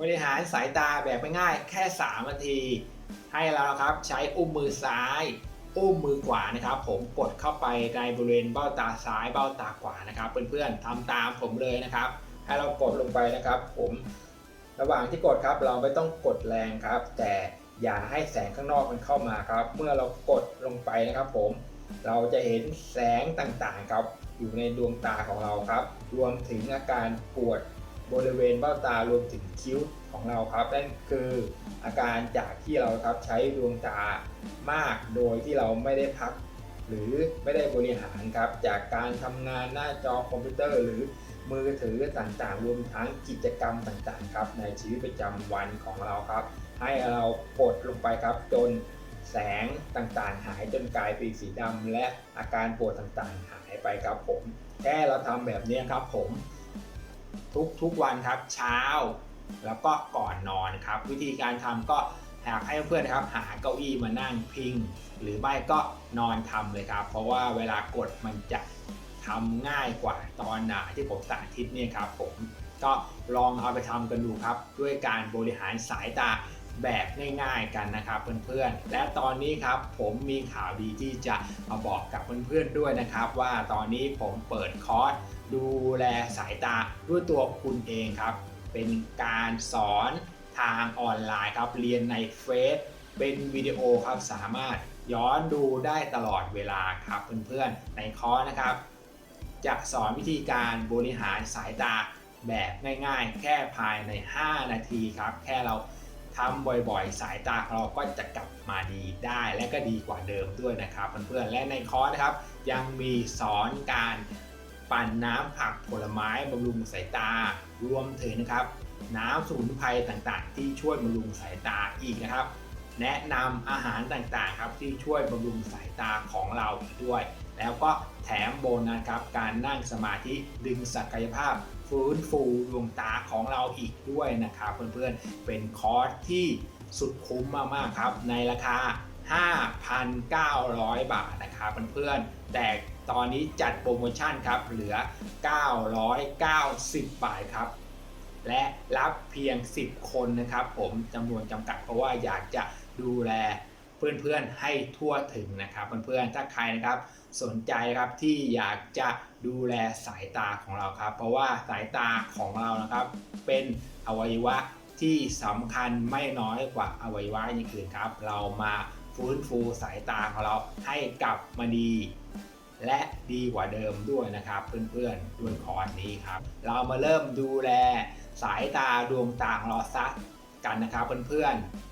บริหารสายตาแบบง่ายๆแค่ 3 นาที ให้เรานะครับใช้อุ้มมือซ้าย อุ้มมือขวานะครับ ผมกดเข้าไปในบริเวณเบ้าตาซ้ายเบ้าตาขวานะครับเพื่อนๆทำตามผมเลยนะครับ ให้เรากดลงไปนะครับ ผมระหว่างที่กดครับเราไม่ต้องกดแรงครับ แต่อย่าให้แสงข้างนอกมันเข้ามาครับ เมื่อเรากดลงไปนะครับ ผมเราจะเห็นแสงต่างๆครับ อยู่ในดวงตาของเราครับ รวมถึงอาการปวด บริเวณเบ้าตารวมถึงคิ้วของเราครับนั่นคืออาการจากที่เราครับใช้ดวงตามากโดยที่เราไม่ได้พัก หรือไม่ได้บริหารครับ จากการทำงานหน้าจอคอมพิวเตอร์หรือมือถือต่างๆ รวมทั้งกิจกรรมต่างๆ ครับ ในชีวิตประจำวันของเราครับ ให้เรากดลงไปครับจนแสงต่างๆ หายจนกลายเป็นสีดำและอาการปวดต่างๆ หายไปครับผม แค่เราทำแบบนี้ครับผม ทุกทุกวันครับเช้า แล้วก็ก่อนนอนครับ วิธีการทำก็หากให้เพื่อนนะครับ หาเก้าอี้มานั่งพิง หรือไม่ก็นอนทำเลยครับ เพราะว่าเวลากดมันจะทำง่ายกว่าตอนหนาที่ผมสาธิตเนี่ยครับผมก็ลองเอาไปทำกันดูครับ ด้วยการบริหารสายตา แบบง่ายๆกันนะครับเพื่อนๆ และตอนนี้ครับผมมีข่าวดีที่จะมาบอกกับเพื่อนๆด้วยนะครับว่าตอนนี้ผมเปิดคอร์สดูแลสายตาด้วยตัวคุณเองครับ เป็นการสอนทางออนไลน์ครับเรียนในเฟซเป็นวิดีโอครับสามารถย้อนดูได้ตลอดเวลาครับเพื่อนๆ ในคอร์สนะครับ จะสอนวิธีการบริหารสายตาแบบง่ายๆ แค่ภายใน 5 นาทีครับ แค่เรา ทำบ่อยๆ สายตาของเราก็จะกลับมาดีได้และก็ดีกว่าเดิมด้วยนะครับเพื่อนๆและในคอร์สนะครับ ยังมีสอนการปั่นน้ำผักผลไม้บำรุงสายตารวมถึงนะครับ น้ำสมุนไพรต่างๆ ที่ช่วยบำรุงสายตาอีกนะครับ แนะนำอาหารต่างๆครับที่ช่วยบำรุงสายตาของเราด้วย แล้วก็แถมโบนัสครับการนั่งสมาธิดึงศักยภาพฟื้นฟูดวงตาของเราอีกด้วยนะครับเพื่อนๆเป็นคอร์สที่สุดคุ้มมากๆครับ ในราคา 5,900 บาทนะครับเพื่อนๆแต่ตอนนี้จัดโปรโมชั่นครับเหลือ 990 บาทครับและรับเพียง 10 คนนะครับ ผมจำนวนจำกัดเพราะว่าอยากจะดูแล เพื่อนๆให้ทั่วถึงนะครับ เพื่อนๆถ้าใครนะครับสนใจครับที่อยากจะดูแลสายตาของเราครับ เพราะว่าสายตาของเรานะครับ เป็นอวัยวะที่สำคัญไม่น้อยกว่าอวัยวะอื่นครับ เรามาฟื้นฟูสายตาของเราให้กลับมาดีและดีกว่าเดิมด้วยนะครับ เพื่อนๆด้วยคอร์สนี้ครับ เรามาเริ่มดูแลสายตาดวงตาของเราซะกันนะครับเพื่อนๆ